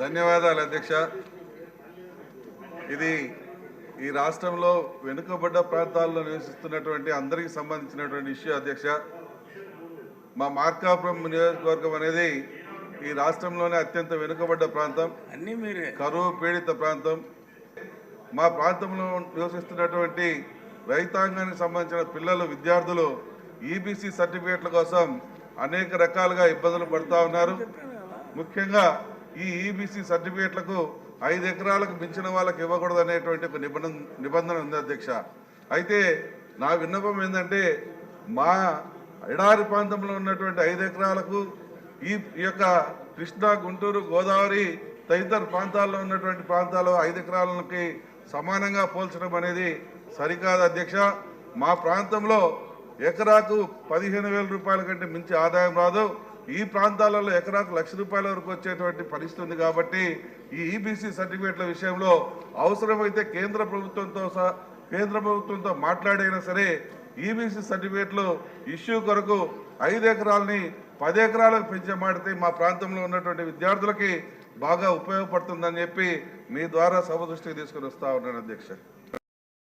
ధన్యవాదాలు అధ్యక్ష. ఇది ఈ రాష్ట్రంలో వెనుకబడ్డ ప్రాంతాల్లో నివసిస్తున్నటువంటి అందరికి సంబంధించినటువంటి ఇష్యూ అధ్యక్ష. మా మార్కాపురం నియోజకవర్గం అనేది ఈ రాష్ట్రంలోనే అత్యంత వెనుకబడ్డ ప్రాంతం. అన్ని మీరే. కరువు పీడిత ప్రాంతం. మా ప్రాంతంలో నివసిస్తున్నటువంటి రైతాంగానికి సంబంధించిన పిల్లలు విద్యార్థులు ఈబీసీ సర్టిఫికేట్ల కోసం అనేక రకాలుగా ఇబ్బందులు పడుతూ ఉన్నారు. ముఖ్యంగా ఈ ఈబీసీ సర్టిఫికేట్లకు ఐదు ఎకరాలకు మించిన వాళ్ళకి ఇవ్వకూడదు అనేటువంటి ఒక నిబంధన నిబంధన ఉంది అధ్యక్ష. అయితే నా విన్నపం ఏంటంటే మా ఎడారి ప్రాంతంలో ఉన్నటువంటి ఐదు ఎకరాలకు ఈ యొక్క కృష్ణా గుంటూరు గోదావరి తదితర ప్రాంతాల్లో ఉన్నటువంటి ప్రాంతాలు ఐదు ఎకరాలకి సమానంగా పోల్చడం అనేది సరికాదు అధ్యక్ష. మా ప్రాంతంలో ఎకరాకు పదిహేను వేల రూపాయల కంటే మించి ఆదాయం రాదు. ఈ ప్రాంతాలలో ఎకరాకు లక్ష రూపాయల వరకు వచ్చేటువంటి పరిస్థితి ఉంది కాబట్టి ఈ ఈబీసీ సర్టిఫికేట్ల విషయంలో అవసరమైతే కేంద్ర ప్రభుత్వంతో సహా కేంద్ర ప్రభుత్వంతో మాట్లాడైనా సరే ఈబీసీ సర్టిఫికేట్లు ఇష్యూ కొరకు ఐదు ఎకరాలని పది ఎకరాలకు పెంచమాడితే మా ప్రాంతంలో ఉన్నటువంటి విద్యార్థులకి బాగా ఉపయోగపడుతుందని చెప్పి మీ ద్వారా సభ దృష్టికి తీసుకుని వస్తా ఉన్నాను అధ్యక్ష.